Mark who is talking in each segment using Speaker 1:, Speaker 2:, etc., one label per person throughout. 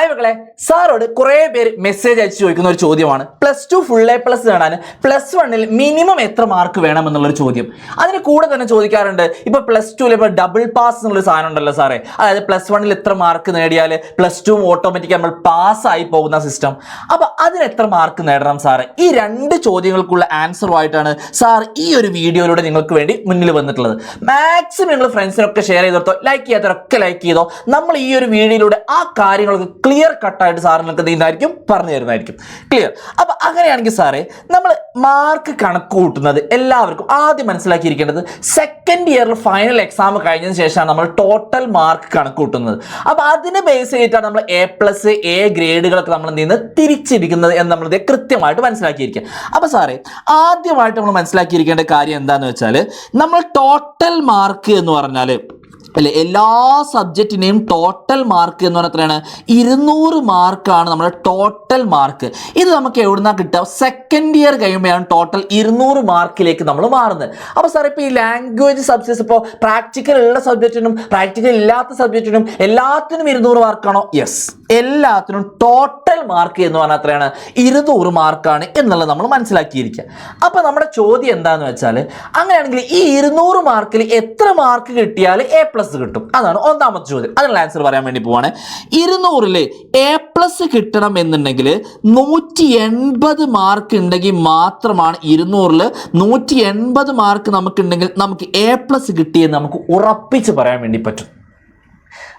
Speaker 1: Hi മക്കളെ സാറോട് കുറേ പേര് മെസ്സേജ് അയച്ചു ചോദിക്കുന്ന ഒരു ചോദ്യമാണ്. Plus two full A plus നേടാൻ പ്ലസ് വണ്ണിൽ മിനിമം എത്ര മാർക്ക് വേണം എന്നുള്ളൊരു ചോദ്യം. അതിന് കൂടെ തന്നെ ചോദിക്കാറുണ്ട് ഇപ്പൊ പ്ലസ് ടുവിൽ ഇപ്പൊ ഡബിൾ പാസ് എന്നുള്ളൊരു സാധനം ഉണ്ടല്ലോ സാറേ. അതായത് പ്ലസ് വണ്ണിൽ എത്ര മാർക്ക് നേടിയാൽ പ്ലസ് ടു ഓട്ടോമാറ്റിക് നമ്മൾ പാസ് ആയി പോകുന്ന സിസ്റ്റം അപ്പൊ അതിന് എത്ര മാർക്ക് നേടണം സാറ്? ഈ രണ്ട് ചോദ്യങ്ങൾക്കുള്ള ആൻസറുമായിട്ടാണ് സാർ ഈ ഒരു വീഡിയോയിലൂടെ നിങ്ങൾക്ക് വേണ്ടി മുന്നിൽ വന്നിട്ടുള്ളത്. മാക്സിമം നിങ്ങൾ ഫ്രണ്ട്സിനൊക്കെ ഷെയർ ചെയ്തോ ലൈക്ക് ചെയ്യാത്തവരൊക്കെ ലൈക്ക് ചെയ്തോ നമ്മൾ ഈ ഒരു വീഡിയോയിലൂടെ ആ കാര്യങ്ങളൊക്കെ ക്ലിയർ കട്ടായിട്ട് സാറിനൊക്കെ നീണ്ടായിരിക്കും പറഞ്ഞു തരുന്നതായിരിക്കും. ക്ലിയർ അപ്പൊ അങ്ങനെയാണെങ്കിൽ സാറേ നമ്മൾ മാർക്ക് കണക്ക് കൂട്ടുന്നത് എല്ലാവർക്കും ആദ്യം മനസ്സിലാക്കിയിരിക്കേണ്ടത് സെക്കൻഡ് ഇയറിൽ ഫൈനൽ എക്സാം കഴിഞ്ഞതിന് ശേഷമാണ് നമ്മൾ ടോട്ടൽ മാർക്ക് കണക്ക് കൂട്ടുന്നത്. അപ്പൊ അതിനെ ബേസ് ചെയ്തിട്ടാണ് നമ്മൾ എ പ്ലസ് എ ഗ്രേഡുകളൊക്കെ നമ്മൾ നിന്ന് തിരിച്ചിരിക്കുന്നത് എന്ന് നമ്മൾ ഇത് കൃത്യമായിട്ട് മനസ്സിലാക്കിയിരിക്കുക. അപ്പോൾ സാറേ ആദ്യമായിട്ട് നമ്മൾ മനസ്സിലാക്കിയിരിക്കേണ്ട കാര്യം എന്താണെന്ന് വെച്ചാൽ നമ്മൾ ടോട്ടൽ മാർക്ക് എന്ന് പറഞ്ഞാൽ അല്ലെ? എല്ലാ സബ്ജക്റ്റിനെയും ടോട്ടൽ മാർക്ക് എന്ന് പറഞ്ഞാൽ എത്രയാണ്? ഇരുന്നൂറ് മാർക്കാണ് നമ്മുടെ ടോട്ടൽ മാർക്ക് ഇത് നമുക്ക് എവിടുന്നാ കിട്ടുക? സെക്കൻഡ് ഇയർ കഴിയുമ്പോഴാണ് ടോട്ടൽ ഇരുന്നൂറ് മാർക്കിലേക്ക് നമ്മൾ മാറുന്നത്. അപ്പോൾ സാർ ഇപ്പോൾ ഈ ലാംഗ്വേജ് സബ്ജക്ട്സ് ഇപ്പോൾ പ്രാക്ടിക്കൽ ഉള്ള സബ്ജക്റ്റിനും പ്രാക്ടിക്കൽ ഇല്ലാത്ത സബ്ജക്റ്റിനും എല്ലാത്തിനും ഇരുന്നൂറ് മാർക്കാണോ യെസ് എല്ലാത്തിനും ടോട്ടൽ മാർക്ക് എന്ന് പറഞ്ഞാൽ എത്രയാണ്? ഇരുന്നൂറ് മാർക്കാണ് എന്നുള്ളത് നമ്മൾ മനസ്സിലാക്കിയിരിക്കുക. അപ്പോൾ നമ്മുടെ ചോദ്യം എന്താണെന്ന് വെച്ചാൽ അങ്ങനെയാണെങ്കിൽ ഈ ഇരുന്നൂറ് മാർക്കിൽ എത്ര മാർക്ക് കിട്ടിയാൽ എ പ്ലസ് കിട്ടും? അതാണ് ഒന്നാമത്തെ ചോദ്യം. അതിനുള്ള ആൻസർ പറയാൻ വേണ്ടി പോവാണ്. ഇരുന്നൂറിൽ എ പ്ലസ് കിട്ടണം എന്നുണ്ടെങ്കിൽ നൂറ്റി എൺപത് മാർക്ക് ഉണ്ടെങ്കിൽ മാത്രമാണ് ഇരുന്നൂറിൽ നൂറ്റി എൺപത് മാർക്ക് നമുക്കുണ്ടെങ്കിൽ നമുക്ക് എ പ്ലസ് കിട്ടിയെന്ന് നമുക്ക് ഉറപ്പിച്ച് പറയാൻ വേണ്ടി പറ്റും.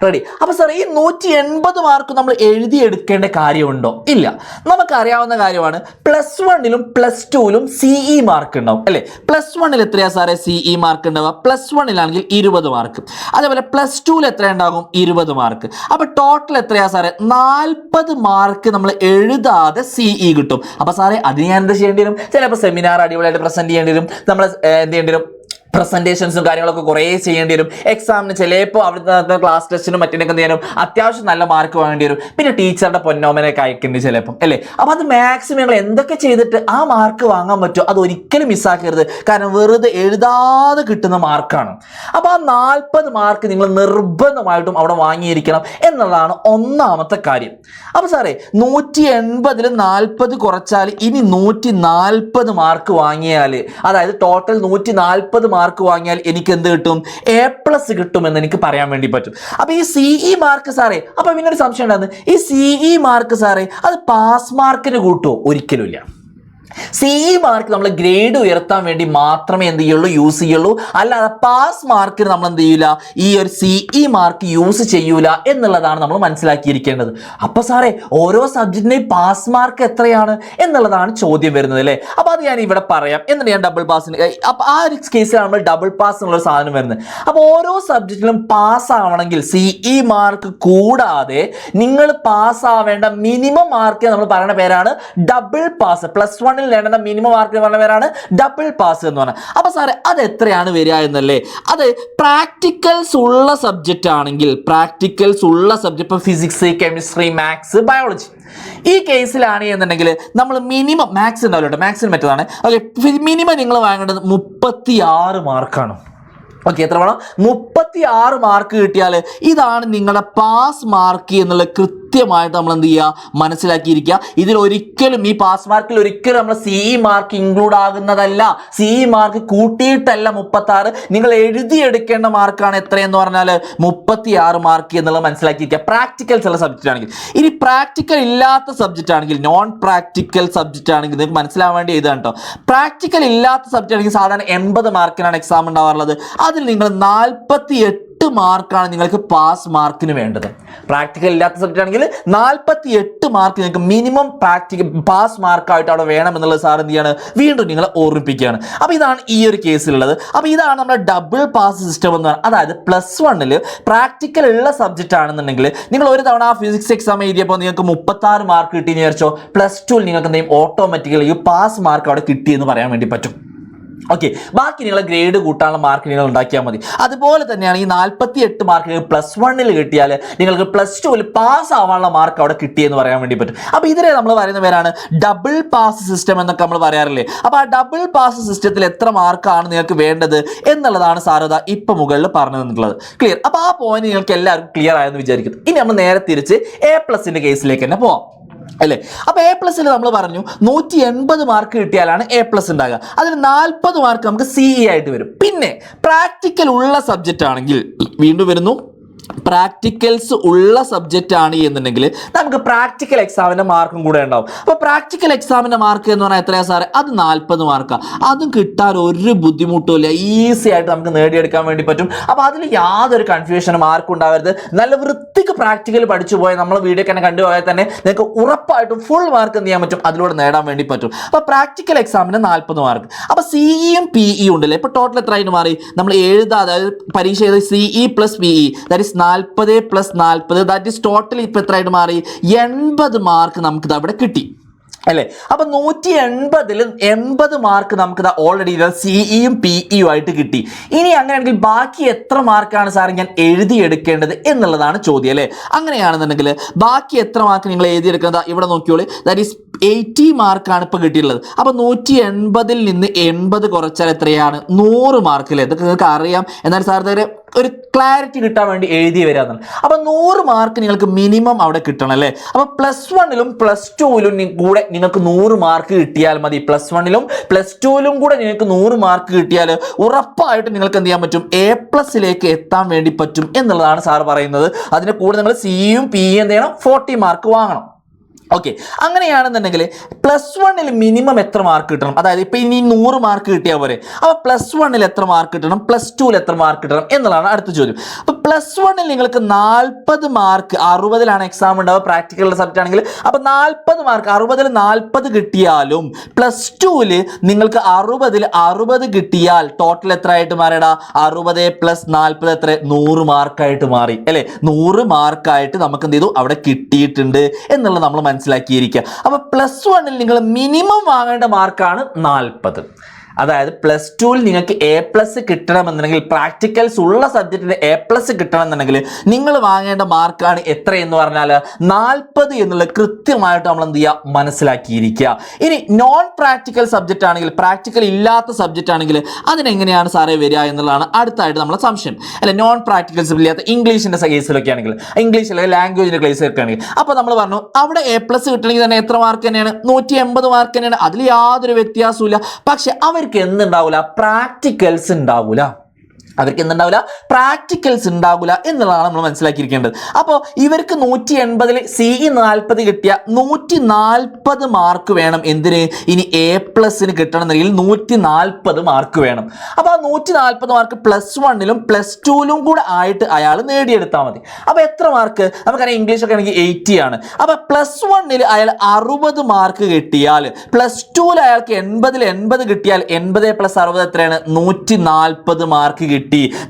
Speaker 1: റെഡി അപ്പൊ സാർ ഈ നൂറ്റി എൺപത് മാർക്ക് നമ്മൾ എഴുതിയെടുക്കേണ്ട കാര്യമുണ്ടോ? ഇല്ല. നമുക്കറിയാവുന്ന കാര്യമാണ്. പ്ലസ് വണ്ണിലും പ്ലസ് ടുവിലും സിഇ മാർക്ക് ഉണ്ടാവും. അല്ലേ? പ്ലസ് വണ്ണിൽ എത്രയാ സാറേ സിഇ മാർക്ക് ഉണ്ടാവുക. പ്ലസ് വണ്ണിലാണെങ്കിൽ ഇരുപത് മാർക്ക് അതേപോലെ പ്ലസ് ടുവിൽ എത്ര ഉണ്ടാകും? ഇരുപത് മാർക്ക് അപ്പൊ ടോട്ടൽ എത്രയാ സാറേ നാൽപ്പത് മാർക്ക് നമ്മൾ എഴുതാതെ സിഇ കിട്ടും. അപ്പൊ സാറേ അത് ഞാൻ എന്ത് ചെയ്യേണ്ടി വരും? ചിലപ്പോൾ സെമിനാർ അടിപൊളിയായിട്ട് പ്രസന്റ് ചെയ്യേണ്ടി വരും. നമ്മൾ എന്ത് ചെയ്യേണ്ടി വരും? പ്രസന്റേഷൻസും കാര്യങ്ങളൊക്കെ കുറേ ചെയ്യേണ്ടി വരും. എക്സാമിന് ചിലപ്പോൾ അവിടുത്തെ ക്ലാസ് ടെസ്റ്റിനും മറ്റിനൊക്കെ ചെയ്യാനും അത്യാവശ്യം നല്ല മാർക്ക് വേണ്ടി വരും. പിന്നെ ടീച്ചറുടെ പൊന്നോമനൊക്കെ അയക്കേണ്ടി ചിലപ്പം അല്ലേ? അപ്പോൾ അത് മാക്സിമം ഞങ്ങൾ എന്തൊക്കെ ചെയ്തിട്ട് ആ മാർക്ക് വാങ്ങാൻ പറ്റുമോ അത് ഒരിക്കലും മിസ്സാക്കരുത് കാരണം വെറുതെ എഴുതാതെ കിട്ടുന്ന മാർക്കാണ് അപ്പോൾ ആ നാൽപ്പത് മാർക്ക് നിങ്ങൾ നിർബന്ധമായിട്ടും അവിടെ വാങ്ങിയിരിക്കണം എന്നുള്ളതാണ് ഒന്നാമത്തെ കാര്യം. അപ്പോൾ സാറേ നൂറ്റി എൺപതിൽ നാൽപ്പത് കുറച്ചാൽ ഇനി നൂറ്റി നാൽപ്പത് മാർക്ക് വാങ്ങിയാൽ അതായത് ടോട്ടൽ നൂറ്റി നാൽപ്പത് മാർക്ക് വാങ്ങിയാൽ എനിക്ക് എന്ത് കിട്ടും? എ പ്ലസ് കിട്ടും എന്ന് എനിക്ക് പറയാൻ വേണ്ടി പറ്റും. അപ്പൊ ഈ സിഇ മാർക്ക് സാറേ അപ്പൊ പിന്നെ ഒരു സംശയം ഉണ്ടായിരുന്നു. ഈ സിഇ മാർക്ക് സാറേ അത് പാസ് മാർക്കിന് കൂട്ടുമോ ഒരിക്കലുമില്ല സിഇ മാർക്ക് നമ്മൾ ഗ്രേഡ് ഉയർത്താൻ വേണ്ടി മാത്രമേ എന്ത് ചെയ്യുള്ളൂ യൂസ് ചെയ്യുള്ളൂ. അല്ലാതെ പാസ് മാർക്കിന് നമ്മൾ എന്ത് ചെയ്യൂല? ഈ ഒരു സിഇ മാർക്ക് യൂസ് ചെയ്യൂല എന്നുള്ളതാണ് നമ്മൾ മനസ്സിലാക്കിയിരിക്കേണ്ടത്. അപ്പൊ സാറേ ഓരോ സബ്ജക്റ്റിന്റെയും പാസ് മാർക്ക് എത്രയാണ് എന്നുള്ളതാണ് ചോദ്യം വരുന്നത് അല്ലേ? അപ്പൊ അത് ഞാൻ ഇവിടെ പറയാം. എന്നിട്ട് ഞാൻ ഡബിൾ പാസിന് അപ്പൊ ആ ഒരു കേസിലാണ് നമ്മൾ ഡബിൾ പാസ് എന്നുള്ള സാധനം വരുന്നത്. അപ്പൊ ഓരോ സബ്ജക്റ്റിലും പാസ് ആവണമെങ്കിൽ സിഇ മാർക്ക് കൂടാതെ നിങ്ങൾ പാസ് ആവേണ്ട മിനിമം മാർക്ക് നമ്മൾ പറയുന്ന പേരാണ് ഡബിൾ പാസ് പ്ലസ് വണ്ണിൽ നേടുന്ന മിനിമം മാർക്ക് എന്ന് പറഞ്ഞ പേരാണ് ഡബിൾ പാസ് എന്ന് പറഞ്ഞാൽ. അപ്പൊ സാറേ അത് എത്രയാണ് വരിക എന്നല്ലേ? അത് പ്രാക്ടിക്കൽസ് ഉള്ള സബ്ജക്റ്റ് ആണെങ്കിൽ പ്രാക്ടിക്കൽസ് ഉള്ള സബ്ജക്റ്റ് ഇപ്പോൾ ഫിസിക്സ് കെമിസ്ട്രി മാത്സ് ബയോളജി ഈ കേസിലാണ് എന്നുണ്ടെങ്കിൽ നമ്മൾ മിനിമം മാത്സ് ഉണ്ടാവില്ല മാത്സിന് മറ്റതാണ്. ഓക്കെ മിനിമം നിങ്ങൾ വാങ്ങേണ്ടത് മുപ്പത്തി ആറ് മാർക്കാണ് ഓക്കെ എത്ര വേണം? മുപ്പത്തി ആറ് മാർക്ക് കിട്ടിയാൽ ഇതാണ് നിങ്ങളുടെ പാസ് മാർക്ക് എന്നുള്ള കൃത്യമായിട്ട് നമ്മൾ എന്ത് ചെയ്യുക? മനസ്സിലാക്കിയിരിക്കുക. ഇതിൽ ഒരിക്കലും ഈ പാസ് മാർക്കിൽ ഒരിക്കലും നമ്മൾ സി മാർക്ക് ഇൻക്ലൂഡ് ആകുന്നതല്ല. സി മാർക്ക് കൂട്ടിയിട്ടല്ല മുപ്പത്തി ആറ് നിങ്ങൾ എഴുതിയെടുക്കേണ്ട മാർക്കാണ് എത്രയെന്ന് പറഞ്ഞാൽ മുപ്പത്തി ആറ് മാർക്ക് എന്നുള്ളത് മനസ്സിലാക്കിയിരിക്കുക. പ്രാക്ടിക്കൽ ചില സബ്ജക്റ്റ് ആണെങ്കിൽ. ഇനി പ്രാക്ടിക്കൽ ഇല്ലാത്ത സബ്ജക്റ്റ് ആണെങ്കിൽ നോൺ പ്രാക്ടിക്കൽ സബ്ജക്റ്റ് ആണെങ്കിൽ നിങ്ങൾക്ക് മനസ്സിലാവാൻ വേണ്ടി എഴുതാൻ കേട്ടോ. പ്രാക്ടിക്കൽ ഇല്ലാത്ത സബ്ജക്റ്റ് ആണെങ്കിൽ സാധാരണ എൺപത് മാർക്കിനാണ് എക്സാം ഉണ്ടാവാറുള്ളത്. അതിൽ നിങ്ങൾ നാൽപ്പത്തി എട്ട് മാർക്കാണ് നിങ്ങൾക്ക് പാസ് മാർക്കിന് വേണ്ടത്. പ്രാക്ടിക്കൽ ഇല്ലാത്ത സബ്ജക്റ്റ് ആണെങ്കിൽ നാൽപ്പത്തി എട്ട് മാർക്ക് നിങ്ങൾക്ക് മിനിമം പ്രാക്ടിക്കൽ പാസ് മാർക്കായിട്ട് അവിടെ വേണം എന്നുള്ളത് സാർ എന്ത് ചെയ്യാണ്? വീണ്ടും നിങ്ങളെ ഓർമ്മിപ്പിക്കുകയാണ്. അപ്പോൾ ഇതാണ് ഈ ഒരു കേസിലുള്ളത് അപ്പോൾ ഇതാണ് നമ്മുടെ ഡബിൾ പാസ് സിസ്റ്റം എന്ന് പറയുന്നത് അതായത് പ്ലസ് വണ്ണിൽ പ്രാക്ടിക്കൽ ഉള്ള സബ്ജക്റ്റ് ആണെന്നുണ്ടെങ്കിൽ നിങ്ങൾ ഒരു തവണ ആ ഫിസിക്സ് എക്സാം എഴുതിയപ്പോൾ നിങ്ങൾക്ക് മുപ്പത്തി ആറ് മാർക്ക് കിട്ടി എന്ന് വിചാരിച്ചോ പ്ലസ് ടുവിൽ നിങ്ങൾക്ക് എന്തെങ്കിലും ഓട്ടോമാറ്റിക്കലി പാസ് മാർക്ക് അവിടെ കിട്ടിയെന്ന് പറയാൻ വേണ്ടി പറ്റും. ഓക്കെ ബാക്കി നിങ്ങൾ ഗ്രേഡ് കൂട്ടാനുള്ള മാർക്ക് നിങ്ങൾ ഉണ്ടാക്കിയാൽ മതി. അതുപോലെ തന്നെയാണ് ഈ നാൽപ്പത്തി എട്ട് മാർക്ക് നിങ്ങൾ പ്ലസ് വണ്ണിൽ കിട്ടിയാൽ നിങ്ങൾക്ക് പ്ലസ് ടുവിൽ പാസ് ആവാനുള്ള മാർക്ക് അവിടെ കിട്ടിയെന്ന് പറയാൻ വേണ്ടി പറ്റും. അപ്പോൾ ഇതിനെ നമ്മൾ പറയുന്ന പേരാണ് ഡബിൾ പാസ് സിസ്റ്റം എന്നൊക്കെ നമ്മൾ പറയാറില്ലേ? അപ്പോൾ ആ ഡബിൾ പാസ് സിസ്റ്റത്തിൽ എത്ര മാർക്കാണ് നിങ്ങൾക്ക് വേണ്ടത് എന്നുള്ളതാണ് സാരത ഇപ്പം മുകളിൽ പറഞ്ഞു തന്നിട്ടുള്ളത്. ക്ലിയർ അപ്പോൾ ആ പോയിന്റ് നിങ്ങൾക്ക് എല്ലാവർക്കും ക്ലിയർ ആയെന്ന് വിചാരിക്കുന്നു. ഇനി നമ്മൾ നേരെ തിരിച്ച് എ പ്ലസിന്റെ കേസിലേക്ക് തന്നെ പോവാം. അല്ലേ? അപ്പോൾ എ പ്ലസിൽ നമ്മൾ പറഞ്ഞു നൂറ്റി എൺപത് മാർക്ക് കിട്ടിയാലാണ് എ പ്ലസ് ഉണ്ടാകുക. അതിന് നാൽപ്പത് മാർക്ക് നമുക്ക് സി ഇ ആയിട്ട് വരും. പിന്നെ പ്രാക്ടിക്കൽ ഉള്ള സബ്ജക്റ്റ് ആണെങ്കിൽ വീണ്ടും വരുന്നു പ്രാക്ടിക്കൽസ് ഉള്ള സബ്ജക്റ്റ് ആണ് എന്നുണ്ടെങ്കിൽ നമുക്ക് പ്രാക്ടിക്കൽ എക്സാമിന്റെ മാർക്കും കൂടെ ഉണ്ടാവും. അപ്പോൾ പ്രാക്ടിക്കൽ എക്സാമിന്റെ മാർക്ക് എന്ന് പറഞ്ഞാൽ എത്രയാണ് സാറ്? അത് നാൽപ്പത് മാർക്കാണ് അതും കിട്ടാൻ ഒരു ബുദ്ധിമുട്ടും ഇല്ല. ഈസി ആയിട്ട് നമുക്ക് നേടിയെടുക്കാൻ വേണ്ടി പറ്റും. അപ്പോൾ അതിൽ യാതൊരു കൺഫ്യൂഷനും ആർക്കും ഉണ്ടാവരുത്. നല്ല വൃത്തിക്ക് പ്രാക്ടിക്കൽ പഠിച്ചു പോയാൽ നമ്മൾ വീഡിയോ തന്നെ കണ്ടുപോയാൽ തന്നെ നിങ്ങൾക്ക് ഉറപ്പായിട്ടും ഫുൾ മാർക്ക് എന്ത് ചെയ്യാൻ പറ്റും? അതിലൂടെ നേടാൻ വേണ്ടി പറ്റും. അപ്പോൾ പ്രാക്ടിക്കൽ എക്സാമിന് നാൽപ്പത് മാർക്ക് അപ്പോൾ സിഇയും ഇ ഉണ്ടല്ലേ? ഇപ്പോൾ ടോട്ടൽ എത്ര ആയിട്ട് മാറി? നമ്മൾ എഴുതാതെ പരീക്ഷ C CE plus PE that is നാൽപ്പത് പ്ലസ് നാൽപ്പത് ദാറ്റ് ഇസ് ടോട്ടൽ ഇപ്പം എത്രയായിട്ട് മാറി? എൺപത് മാർക്ക് നമുക്കിത് അവിടെ കിട്ടി. അല്ലേ? അപ്പൊ നൂറ്റി എൺപതിൽ എൺപത് മാർക്ക് നമുക്ക് ഓൾറെഡി സിഇയും പിഇയും ആയിട്ട് കിട്ടി. ഇനി അങ്ങനെയാണെങ്കിൽ ബാക്കി എത്ര മാർക്കാണ് സാർ ഞാൻ എഴുതിയെടുക്കേണ്ടത് എന്നുള്ളതാണ് ചോദ്യം അല്ലേ? അങ്ങനെയാണെന്നുണ്ടെങ്കിൽ ബാക്കി എത്ര മാർക്ക് നിങ്ങൾ എഴുതിയെടുക്കുന്നത്? ഇവിടെ നോക്കിയോളൂ ദാറ്റ് ഈസ് എയ്റ്റി മാർക്കാണ് ഇപ്പോൾ കിട്ടിയിട്ടുള്ളത്. അപ്പോൾ നൂറ്റി എൺപതിൽ നിന്ന് എൺപത് കുറച്ചാൽ എത്രയാണ്? നൂറ് മാർക്ക് അല്ലേ ഇതൊക്കെ നിങ്ങൾക്ക് അറിയാം. എന്നാൽ സാർ ഇതൊരു ഒരു ക്ലാരിറ്റി കിട്ടാൻ വേണ്ടി എഴുതി വരാന്നാണ് അപ്പോൾ നൂറ് മാർക്ക് നിങ്ങൾക്ക് മിനിമം അവിടെ കിട്ടണം അല്ലേ? അപ്പോൾ പ്ലസ് വണ്ണിലും പ്ലസ് ടുവിലും കൂടെ നിങ്ങൾക്ക് നൂറ് മാർക്ക് കിട്ടിയാൽ മതി. പ്ലസ് വണ്ണിലും പ്ലസ് ടുവിലും കൂടെ നിങ്ങൾക്ക് നൂറ് മാർക്ക് കിട്ടിയാൽ ഉറപ്പായിട്ട് നിങ്ങൾക്ക് എന്ത് ചെയ്യാൻ പറ്റും? എ പ്ലസിലേക്ക് എത്താൻ വേണ്ടി പറ്റും എന്നുള്ളതാണ് സാർ പറയുന്നത്. അതിന് കൂടെ നിങ്ങൾ സിയും പിയും എന്ത് ചെയ്യണം? ഫോർട്ടി മാർക്ക് വാങ്ങണം. ഓക്കെ അങ്ങനെയാണെന്നുണ്ടെങ്കിൽ പ്ലസ് വണ്ണിൽ മിനിമം എത്ര മാർക്ക് കിട്ടണം? അതായത് ഇപ്പൊ ഇനി നൂറ് മാർക്ക് കിട്ടിയാൽ പോരെ. അപ്പോൾ പ്ലസ് വണ്ണിൽ എത്ര മാർക്ക് കിട്ടണം? പ്ലസ് ടുവിൽ എത്ര മാർക്ക് കിട്ടണം? എന്നുള്ളതാണ് അടുത്ത ചോദ്യം. അപ്പോൾ പ്ലസ് വണ്ണിൽ നിങ്ങൾക്ക് നാൽപ്പത് മാർക്ക് അറുപതിലാണ് എക്സാം ഉണ്ടാവുക പ്രാക്ടിക്കൽ സബ്ജക്റ്റ് ആണെങ്കിൽ. അപ്പോൾ നാൽപ്പത് മാർക്ക് അറുപതിൽ നാൽപ്പത് കിട്ടിയാലും പ്ലസ് ടുവിൽ നിങ്ങൾക്ക് അറുപതിൽ അറുപത് കിട്ടിയാൽ ടോട്ടൽ എത്ര ആയിട്ട് മാറിയടാ അറുപത് പ്ലസ് നാൽപ്പത് എത്ര? നൂറ് മാർക്കായിട്ട് മാറി. അല്ലേ? നൂറ് മാർക്കായിട്ട് നമുക്ക് എന്ത് ചെയ്തു? അവിടെ കിട്ടിയിട്ടുണ്ട്. എന്നുള്ളത് നമ്മൾ മനസ്സിലാക്കിയിരിക്കുക. അപ്പോൾ പ്ലസ് വണ്ണിൽ നിങ്ങൾ മിനിമം വാങ്ങേണ്ട മാർക്കാണ് നാൽപ്പത്. അതായത് പ്ലസ് ടുവിൽ നിങ്ങൾക്ക് എ പ്ലസ് കിട്ടണമെന്നുണ്ടെങ്കിൽ പ്രാക്ടിക്കൽസ് ഉള്ള സബ്ജക്റ്റിന് എ പ്ലസ് കിട്ടണമെന്നുണ്ടെങ്കിൽ നിങ്ങൾ വാങ്ങേണ്ട മാർക്കാണ് എത്ര എന്ന് പറഞ്ഞാൽ നാൽപ്പത് എന്നുള്ളത് കൃത്യമായിട്ട് നമ്മൾ എന്ത് ചെയ്യുക? മനസ്സിലാക്കിയിരിക്കുക. ഇനി നോൺ പ്രാക്ടിക്കൽ സബ്ജക്റ്റ് ആണെങ്കിൽ പ്രാക്ടിക്കൽ ഇല്ലാത്ത സബ്ജക്റ്റ് ആണെങ്കിൽ അതിനെങ്ങനെയാണ് സാറേ വരിക എന്നുള്ളതാണ് അടുത്തായിട്ട് നമ്മളെ സംശയം. അല്ലെ നോൺ പ്രാക്ടിക്കൽസ് ഇല്ലാത്ത ഇംഗ്ലീഷിന്റെ കേസിലൊക്കെ ആണെങ്കിൽ ഇംഗ്ലീഷ് അല്ലെങ്കിൽ ലാംഗ്വേജിന്റെ കേസിലൊക്കെ ആണെങ്കിൽ അപ്പോൾ നമ്മൾ പറഞ്ഞു അവിടെ എ പ്ലസ് കിട്ടണമെങ്കിൽ തന്നെ എത്ര മാർക്ക് തന്നെയാണ്? നൂറ്റി എൺപത് മാർക്ക് തന്നെയാണ്. അതിൽ യാതൊരു വ്യത്യാസവും പക്ഷെ അവർക്ക് എന്തുണ്ടാവില്ല പ്രാക്ടിക്കൽസ് ഉണ്ടാവില്ല അവർക്ക് എന്തുണ്ടാവില്ല? പ്രാക്ടിക്കൽസ് ഉണ്ടാവില്ല എന്നുള്ളതാണ് നമ്മൾ മനസ്സിലാക്കിയിരിക്കേണ്ടത്. അപ്പോൾ ഇവർക്ക് നൂറ്റി എൺപതിൽ സി ഇ നാൽപ്പത് കിട്ടിയ നൂറ്റി നാൽപ്പത് മാർക്ക് വേണം. എന്തിന്? ഇനി എ പ്ലസിന് കിട്ടണമെന്നുണ്ടെങ്കിൽ നൂറ്റി നാൽപ്പത് മാർക്ക് വേണം. അപ്പോൾ ആ നൂറ്റി നാൽപ്പത് മാർക്ക് പ്ലസ് വണ്ണിലും പ്ലസ് ടുവിലും കൂടെ ആയിട്ട് അയാൾ നേടിയെടുത്താൽ മതി. അപ്പോൾ എത്ര മാർക്ക് നമുക്കറിയാം ഇംഗ്ലീഷൊക്കെ ആണെങ്കിൽ എയ്റ്റി ആണ്. അപ്പോൾ പ്ലസ് വണ്ണിൽ അയാൾ അറുപത് മാർക്ക് കിട്ടിയാൽ പ്ലസ് ടുവിൽ അയാൾക്ക് എൺപതിൽ എൺപത് കിട്ടിയാൽ എൺപത് പ്ലസ് അറുപത് എത്രയാണ്? നൂറ്റി നാൽപ്പത് മാർക്ക് കിട്ടി.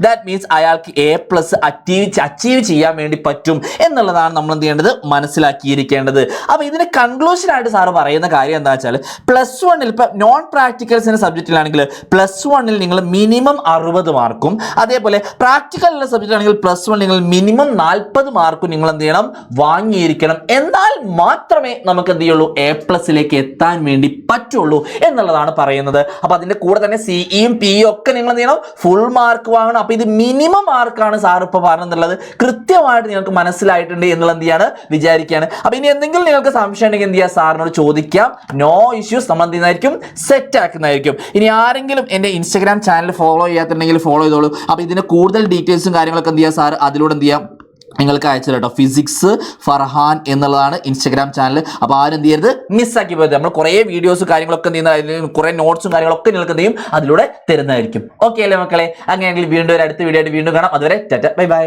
Speaker 1: ദാറ്റ് മീൻസ് അയാൾക്ക് എ പ്ലസ് അറ്റീവ് അച്ചീവ് ചെയ്യാൻ വേണ്ടി പറ്റും എന്നുള്ളതാണ് നമ്മൾ എന്ത് ചെയ്യേണ്ടത്? മനസ്സിലാക്കിയിരിക്കേണ്ടത്. അപ്പോൾ ഇതിന് കൺക്ലൂഷൻ ആയിട്ട് സാറ് പറയുന്ന കാര്യം എന്താ വെച്ചാൽ പ്ലസ് വണ്ണിൽ ഇപ്പം നോൺ പ്രാക്ടിക്കൽസിന്റെ സബ്ജക്റ്റിലാണെങ്കിൽ പ്ലസ് വണ്ണിൽ നിങ്ങൾ മിനിമം അറുപത് മാർക്കും അതേപോലെ പ്രാക്ടിക്കലുള്ള സബ്ജക്റ്റ് ആണെങ്കിൽ പ്ലസ് വൺ നിങ്ങൾ മിനിമം നാൽപ്പത് മാർക്കും നിങ്ങൾ എന്ത് ചെയ്യണം? വാങ്ങിയിരിക്കണം. എന്നാൽ മാത്രമേ നമുക്ക് എന്ത് ചെയ്യുള്ളൂ? എ പ്ലസിലേക്ക് എത്താൻ വേണ്ടി പറ്റുള്ളൂ എന്നുള്ളതാണ് പറയുന്നത്. അപ്പോൾ അതിന്റെ കൂടെ തന്നെ സിഇയും പിയും ഒക്കെ നിങ്ങൾ എന്ത് ചെയ്യണം? ഫുൾ മാർക്ക് വാങ്ങണം അപ്പോൾ ഇത് മിനിമം മാർക്കാണ് സാർ ഇപ്പോൾ പറഞ്ഞെന്നുള്ളത് കൃത്യമായിട്ട് നിങ്ങൾക്ക് മനസ്സിലായിട്ടുണ്ട് എന്നുള്ള എന്ത് ചെയ്യാണ്? വിചാരിക്കുകയാണ്. അപ്പോൾ ഇനി എന്തെങ്കിലും നിങ്ങൾക്ക് സംശയം ഉണ്ടെങ്കിൽ എന്ത് ചെയ്യുക സാറിനോട് ചോദിക്കാം. നോ ഇഷ്യൂസ് നമ്മൾ എന്ത് ചെയ്യുന്നതായിരിക്കും? സെറ്റ് ആക്കുന്നതായിരിക്കും. ഇനി ആരെങ്കിലും എന്റെ ഇൻസ്റ്റാഗ്രാം ചാനൽ ഫോളോ ചെയ്യാത്തുണ്ടെങ്കിൽ ഫോളോ ചെയ്തോളൂ. അപ്പോൾ ഇതിന്റെ കൂടുതൽ ഡീറ്റെയിൽസും കാര്യങ്ങളൊക്കെ എന്ത് ചെയ്യുക സാർ അതിലൂടെ എന്ത് ചെയ്യാം? നിങ്ങൾക്ക് അയച്ചു കേട്ടോ. ഫിസിക്സ് ഫർഹാൻ എന്നുള്ളതാണ് ഇൻസ്റ്റാഗ്രാം ചാനൽ അപ്പോൾ ആരും എന്ത് ചെയ്യരുത് മിസ്സാക്കി പോയത് നമ്മൾ കുറേ വീഡിയോസും കാര്യങ്ങളൊക്കെ എന്ത് ചെയ്യുന്ന കുറെ നോട്ട്സും കാര്യങ്ങളൊക്കെ നിങ്ങൾക്ക് എന്ത് ചെയ്യും? അതിലൂടെ തരുന്നതായിരിക്കും. ഓക്കെ അല്ലേ മക്കളെ? അങ്ങനെയാണെങ്കിൽ വീണ്ടും ഒരു അടുത്ത വീഡിയോ ആയിട്ട് വീണ്ടും കാണാം. അതുവരെ ടാറ്റ ബൈ ബൈ